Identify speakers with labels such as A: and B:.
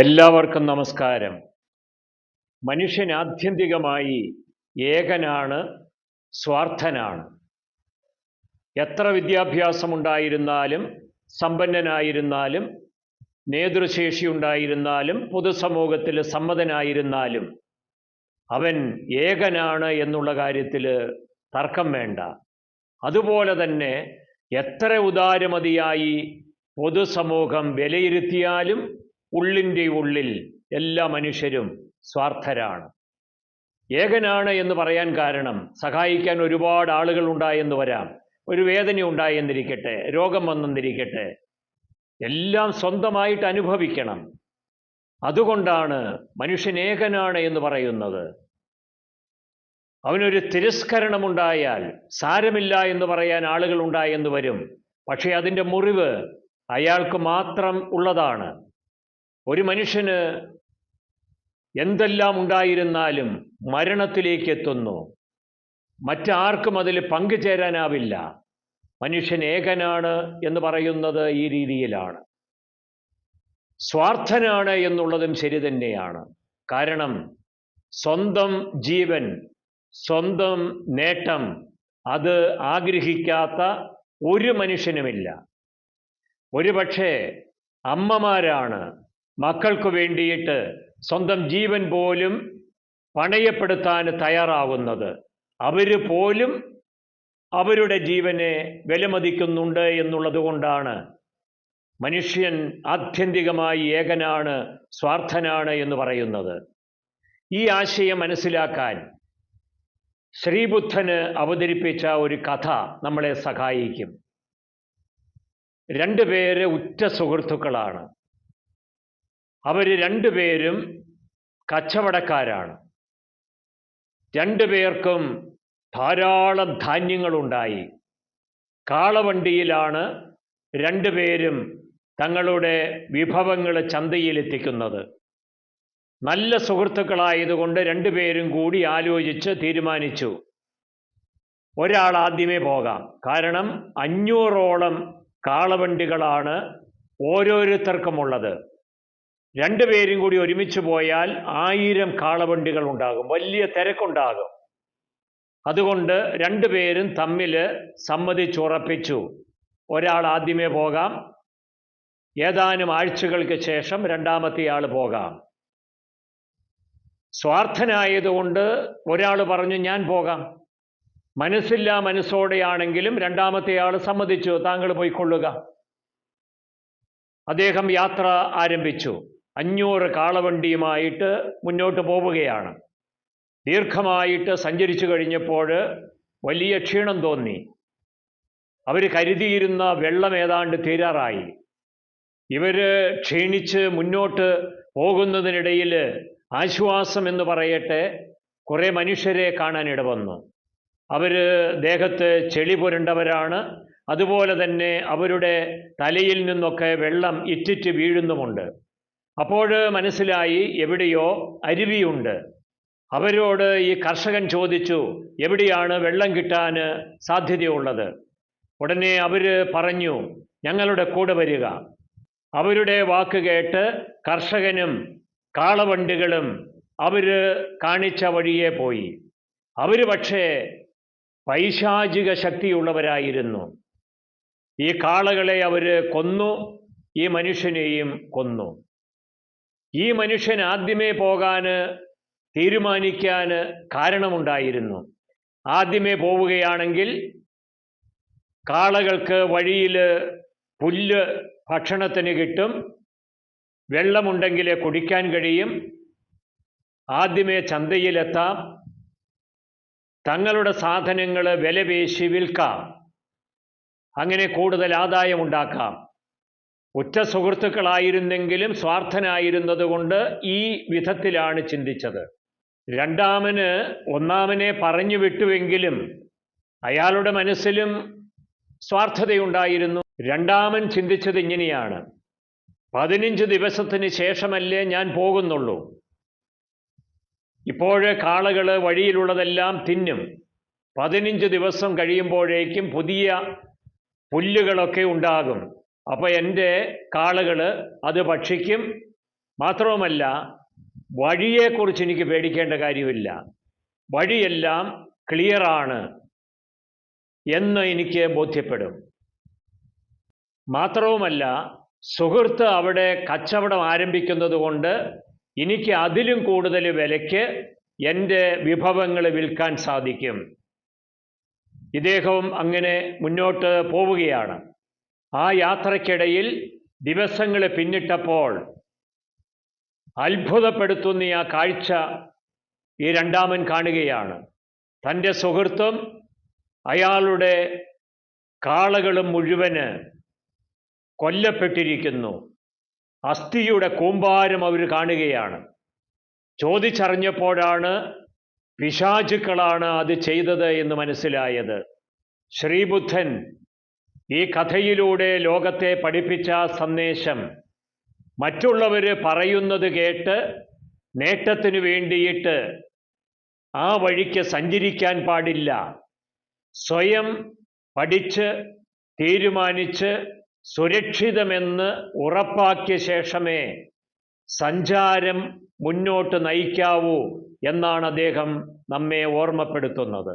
A: എല്ലാവർക്കും നമസ്കാരം. മനുഷ്യൻ ആത്യന്തികമായി ഏകനാണ് സ്വാർത്ഥനാണ്. എത്ര വിദ്യാഭ്യാസമുണ്ടായിരുന്നാലും സമ്പന്നനായിരുന്നാലും നേതൃശേഷി ഉണ്ടായിരുന്നാലും പൊതുസമൂഹത്തിൽ സമ്മതനായിരുന്നാലും അവൻ ഏകനാണ് എന്നുള്ള കാര്യത്തിൽ തർക്കം വേണ്ട. അതുപോലെ തന്നെ എത്ര ഉദാരമതിയായി പൊതുസമൂഹം വിലയിരുത്തിയാലും ഉള്ളിന്റെ ഉള്ളിൽ എല്ലാ മനുഷ്യരും സ്വാർത്ഥരാണ്. ഏകനാണ് എന്ന് പറയാൻ കാരണം സഹായിക്കാൻ ഒരുപാട് ആളുകൾ ഉണ്ടായെന്ന് വരാം. ഒരു വേദന ഉണ്ടായെന്നിരിക്കട്ടെ രോഗം വന്നെന്നിരിക്കട്ടെ എല്ലാം സ്വന്തമായിട്ട് അനുഭവിക്കണം. അതുകൊണ്ടാണ് മനുഷ്യൻ ഏകനാണ് എന്ന് പറയുന്നത്. അവനൊരു തിരസ്കരണമുണ്ടായാൽ സാരമില്ല എന്ന് പറയാൻ ആളുകൾ ഉണ്ടായെന്ന് വരും. പക്ഷേ അതിന്റെ മുറിവ് അയാൾക്ക് മാത്രം ഉള്ളതാണ്. ഒരു മനുഷ്യന് എന്തെല്ലാം ഉണ്ടായിരുന്നാലും മരണത്തിലേക്ക് എത്തുന്നു. മറ്റാർക്കും അതിൽ പങ്കുചേരാനാവില്ല മനുഷ്യൻ ഏകനാണ് എന്ന് പറയുന്നത് ഈ രീതിയിലാണ്. സ്വാർത്ഥനാണ് എന്നുള്ളതും ശരി തന്നെയാണ്. കാരണം സ്വന്തം ജീവൻ സ്വന്തം നേട്ടം അത് ആഗ്രഹിക്കാത്ത ഒരു മനുഷ്യനുമില്ല. ഒരുപക്ഷെ അമ്മമാരാണ് മക്കൾക്ക് വേണ്ടിയിട്ട് സ്വന്തം ജീവൻ പോലും പണയപ്പെടുത്താൻ തയ്യാറാവുന്നത്. അവർ പോലും അവരുടെ ജീവനെ വിലമതിക്കുന്നുണ്ട് എന്നുള്ളത് കൊണ്ടാണ്. മനുഷ്യൻ ആത്യന്തികമായി ഏകനാണ് സ്വാർത്ഥനാണ് എന്ന് പറയുന്നത്. ഈ ആശയം മനസ്സിലാക്കാൻ ശ്രീബുദ്ധന് അവതരിപ്പിച്ച ഒരു കഥ നമ്മളെ സഹായിക്കും. രണ്ടുപേര് ഉറ്റ സുഹൃത്തുക്കളാണ്. അവർ രണ്ടുപേരും കച്ചവടക്കാരാണ്. രണ്ടുപേർക്കും ധാരാളം ധാന്യങ്ങളുണ്ടായി. കാളവണ്ടിയിലാണ് രണ്ടുപേരും തങ്ങളുടെ വിഭവങ്ങൾ ചന്തയിലെത്തിക്കുന്നത്. നല്ല സുഹൃത്തുക്കളായതുകൊണ്ട് രണ്ടുപേരും കൂടി ആലോചിച്ച് തീരുമാനിച്ചു. ഒരാൾ ആദ്യമേ പോകാം. കാരണം അഞ്ഞൂറോളം കാളവണ്ടികളാണ് ഓരോരുത്തർക്കുമുള്ളത്. രണ്ടുപേരും കൂടി ഒരുമിച്ച് പോയാൽ ആയിരം കാളവണ്ടികൾ ഉണ്ടാകും. വലിയ തിരക്കുണ്ടാകും. അതുകൊണ്ട് രണ്ടുപേരും തമ്മിൽ സമ്മതിച്ചുറപ്പിച്ചു ഒരാൾ ആദ്യമേ പോകാം. ഏതാനും ആഴ്ചകൾക്ക് ശേഷം രണ്ടാമത്തെ ആൾ പോകാം. സ്വാർത്ഥനായതുകൊണ്ട് ഒരാൾ പറഞ്ഞു ഞാൻ പോകാം. മനസ്സില്ല മനസ്സോടെയാണെങ്കിലും രണ്ടാമത്തെ ആൾ സമ്മതിച്ചു. താങ്കൾ പോയിക്കൊള്ളുക അദ്ദേഹം യാത്ര ആരംഭിച്ചു. അഞ്ഞൂറ് കാളവണ്ടിയുമായിട്ട് മുന്നോട്ട് പോവുകയാണ്. ദീർഘമായിട്ട് സഞ്ചരിച്ചു കഴിഞ്ഞപ്പോൾ വലിയ ക്ഷീണം തോന്നി. അവർ കരുതിയിരുന്ന വെള്ളം ഏതാണ്ട് തീരാറായി. ഇവർ ക്ഷീണിച്ച് മുന്നോട്ട് പോകുന്നതിനിടയിൽ ആശ്വാസം എന്ന് പറയട്ടെ കുറേ മനുഷ്യരെ കാണാൻ ഇടവന്നു അവർ ദേഹത്ത് ചെളി പുരണ്ടവരാണ്. അതുപോലെ തന്നെ അവരുടെ തലയിൽ നിന്നൊക്കെ വെള്ളം ഇറ്റിറ്റ് വീഴുന്നുമുണ്ട്. അപ്പോൾ മനസ്സിലായി എവിടെയോ അരുവിയുണ്ട്. അവരോട് ഈ കർഷകൻ ചോദിച്ചു എവിടെയാണ് വെള്ളം കിട്ടാൻ സാധ്യതയുള്ളത്? ഉടനെ അവർ പറഞ്ഞു ഞങ്ങളുടെ കൂടെ വരിക. അവരുടെ വാക്ക് കേട്ട് കർഷകനും കാളവണ്ടികളും അവർ കാണിച്ച വഴിയെ പോയി. അവർ പക്ഷേ പൈശാചിക ശക്തിയുള്ളവരായിരുന്നു. ഈ കാളകളെ അവർ കൊന്നു ഈ മനുഷ്യനെയും കൊന്നു. ഈ മനുഷ്യൻ ആദ്യമേ പോകാൻ തീരുമാനിക്കാൻ കാരണമുണ്ടായിരുന്നു. ആദ്യമേ പോവുകയാണെങ്കിൽ കാളകൾക്ക് വഴിയിൽ പുല്ല് ഭക്ഷണത്തിന് കിട്ടും വെള്ളമുണ്ടെങ്കിൽ കുടിക്കാൻ കഴിയും. ആദ്യമേ ചന്തയിലെത്താം തങ്ങളുടെ സാധനങ്ങൾ വിലപേശി വിൽക്കാം. അങ്ങനെ കൂടുതൽ ആദായം ഉണ്ടാക്കാം. ഉറ്റ സുഹൃത്തുക്കളായിരുന്നെങ്കിലും സ്വാർത്ഥനായിരുന്നതുകൊണ്ട് ഈ വിധത്തിലാണ് ചിന്തിച്ചത്. രണ്ടാമന് ഒന്നാമനെ പറഞ്ഞു വിട്ടുവെങ്കിലും അയാളുടെ മനസ്സിലും സ്വാർത്ഥതയുണ്ടായിരുന്നു. രണ്ടാമൻ ചിന്തിച്ചത് ഇങ്ങനെയാണ്. പതിനഞ്ച് ദിവസത്തിന് ശേഷമല്ലേ ഞാൻ പോകുന്നുള്ളൂ. ഇപ്പോഴേ കാളകൾ വഴിയിലുള്ളതെല്ലാം തിന്നും. പതിനഞ്ച് ദിവസം കഴിയുമ്പോഴേക്കും പുതിയ പുല്ലുകളൊക്കെ ഉണ്ടാകും. അപ്പോൾ എന്റെ കാളുകൾ അത് ഭക്ഷിക്കും. മാത്രവുമല്ല വഴിയെക്കുറിച്ച് എനിക്ക് പേടിക്കേണ്ട കാര്യമില്ല. വഴിയെല്ലാം ക്ലിയറാണ് എന്ന് എനിക്ക് ബോധ്യപ്പെടും. മാത്രവുമല്ല സുഹൃത്ത് അവിടെ കച്ചവടം ആരംഭിക്കുന്നത് കൊണ്ട് എനിക്ക് അതിലും കൂടുതൽ വിലയ്ക്ക് എന്റെ വിഭവങ്ങൾ വിൽക്കാൻ സാധിക്കും. ഇദ്ദേഹവും അങ്ങനെ മുന്നോട്ട് പോവുകയാണ്. ആ യാത്രക്കിടയിൽ ദിവസങ്ങൾ പിന്നിട്ടപ്പോൾ അത്ഭുതപ്പെടുത്തുന്ന ആ കാഴ്ച ഈ രണ്ടാമൻ കാണുകയാണ്. തന്റെ സുഹൃത്തും അയാളുടെ കാളകളും മുഴുവൻ കൊല്ലപ്പെട്ടിരിക്കുന്നു. അസ്ഥിയുടെ കൂമ്പാരം അവർ കാണുകയാണ്. ചോദിച്ചറിഞ്ഞപ്പോഴാണ് പിശാചുക്കളാണ് അത് ചെയ്തത് എന്ന് മനസ്സിലായത്. ശ്രീബുദ്ധൻ ഈ കഥയിലൂടെ ലോകത്തെ പഠിപ്പിച്ച സന്ദേശം മറ്റുള്ളവർ പറയുന്നത് കേട്ട് നേട്ടത്തിനു വേണ്ടിയിട്ട് ആ വഴിക്ക് സഞ്ചരിക്കാൻ പാടില്ല. സ്വയം പഠിച്ച് തീരുമാനിച്ച് സുരക്ഷിതമെന്ന് ഉറപ്പാക്കിയ ശേഷമേ സഞ്ചാരം മുന്നോട്ട് നയിക്കാവൂ എന്നാണ് അദ്ദേഹം നമ്മെ ഓർമ്മപ്പെടുത്തുന്നത്.